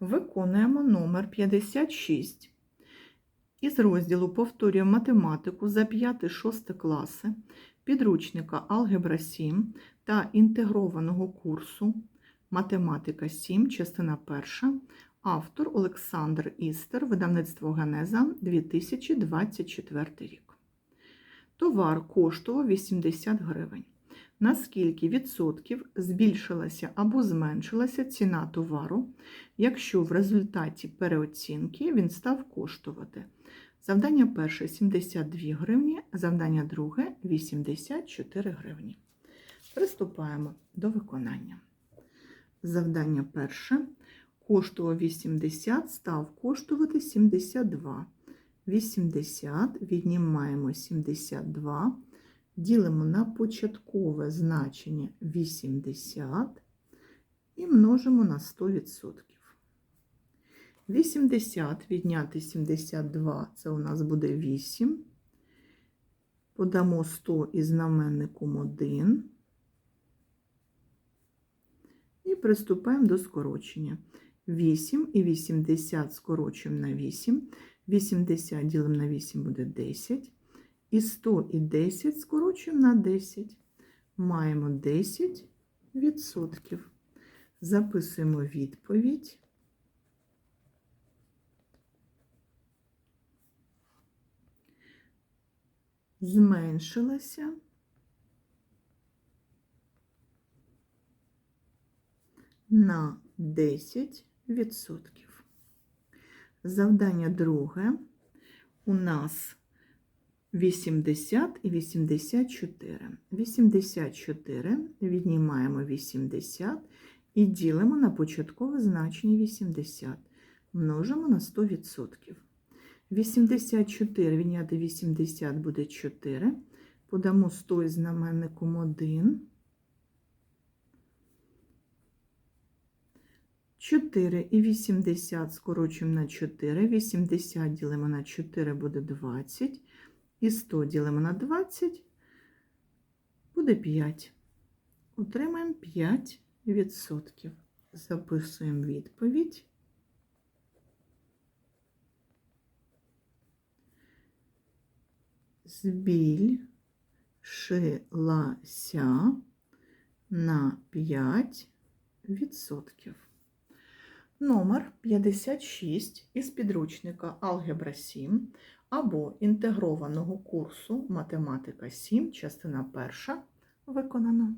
Виконуємо номер 56. Із розділу повторюємо математику за 5-6 класи підручника Алгебра 7 та інтегрованого курсу Математика 7, частина 1. Автор Олександр Істер, видавництво Генеза 2024 рік. Товар коштував 80 гривень. На скільки відсотків збільшилася або зменшилася ціна товару, якщо в результаті переоцінки він став коштувати? Завдання перше 72 гривні, завдання друге 84 гривні. Приступаємо до виконання. Завдання перше коштував 80, став коштувати 72. 80 віднімаємо 72, ділимо на початкове значення 80 і множимо на 100%. 80 відняти 72 це у нас буде 8. Подамо 100 із знаменником 1. І приступаємо до скорочення. 8 і 80 скорочуємо на 8. 80 ділимо на 8 буде 10. І 100 і 10 скорочуємо на 10. Маємо 10 відсотків. Записуємо відповідь. Зменшилася на 10 відсотків. Завдання друге у нас 80 і 84. 84 віднімаємо 80 і ділимо на початкове значення 80. Множимо на 100%. 84 відняти 80 буде 4. Подамо 100 із знаменником 1. 4 і 80 скорочуємо на 4. 80 ділимо на 4 буде 20. І 100 ділимо на 20 буде 5. Отримаємо 5%. Записуємо відповідь. Збільшилася на 5%. Номер 56 із підручника Алгебра 7 або інтегрованого курсу Математика 7, частина 1 виконано.